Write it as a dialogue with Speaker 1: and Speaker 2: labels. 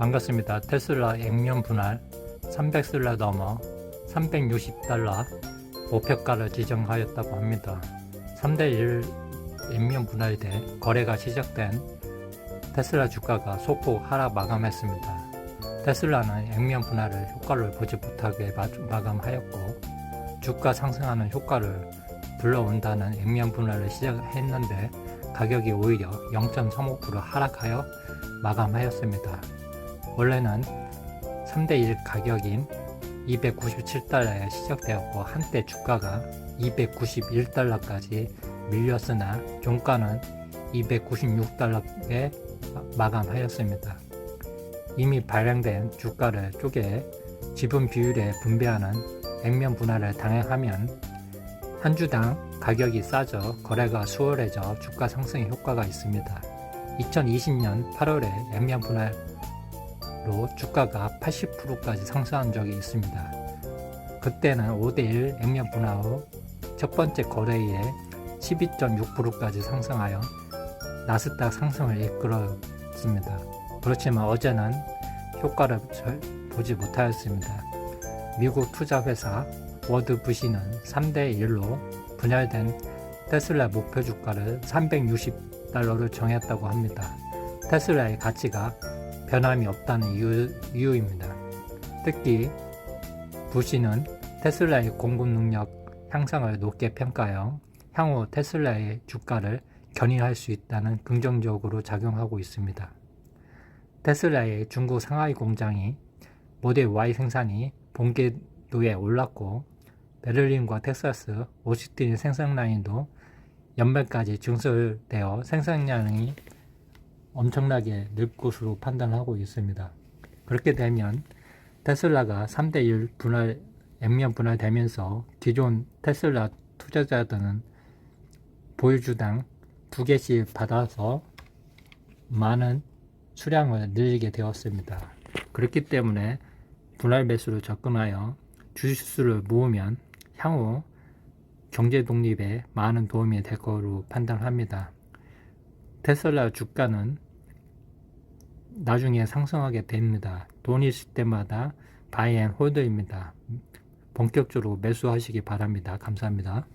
Speaker 1: 반갑습니다. 테슬라 액면 분할 300슬라 넘어 360달러 목표가를 지정하였다고 합니다. 3대1 액면 분할돼 거래가 시작된 테슬라 주가가 소폭 하락 마감했습니다. 테슬라는 액면 분할을 효과를 보지 못하게 마- 마감하였고 주가 상승하는 효과를 불러온다는 액면 분할을 시작했는데 가격이 오히려 0.35% 하락하여 마감하였습니다. 원래는 3대1 가격인 297달러에 시작되었고 한때 주가가 291달러까지 밀렸으나 종가는 296달러에 마감하였습니다. 이미 발행된 주가를 쪼개 지분 비율에 분배하는 액면 분할을 당행하면 한 주당 가격이 싸져 거래가 수월해져 주가 상승에 효과가 있습니다. 2020년 8월에 액면 분할 로 주가가 80%까지 상승한 적이 있습니다. 그때는 5대1 액면 분할 후 첫 번째 거래일에 12.6%까지 상승하여 나스닥 상승을 이끌었습니다. 그렇지만 어제는 효과를 절 보지 못하였습니다. 미국 투자회사 워드 부시는 3대1로 분할된 테슬라 목표 주가를 360달러를 정했다고 합니다. 테슬라의 가치가 변함이 없다는 이유, 이유 입니다. 특히 부시는 테슬라의 공급 능력 향상을 높게 평가하여 향후 테슬라의 주가를 견인할 수 있다는 긍정적으로 작용하고 있습니다. 테슬라의 중국 상하이 공장이 모델 Y 생산이 본궤도에 올랐고 베를린과 텍사스, 오스틴 생산 라인도 연말까지 증설되어 생산량이 엄청나게 늘 것으로 판단하고 있습니다. 그렇게 되면 테슬라가 3대1 분할, 액면 분할되면서 기존 테슬라 투자자들은 보유주당 두 개씩 받아서 많은 수량을 늘리게 되었습니다. 그렇기 때문에 분할 매수로 접근하여 주식수를 모으면 향후 경제 독립에 많은 도움이 될 거로 판단합니다. 테슬라 주가는 나중에 상승하게 됩니다. 돈 있을 때마다 바이앤 홀드입니다. 본격적으로 매수하시기 바랍니다. 감사합니다.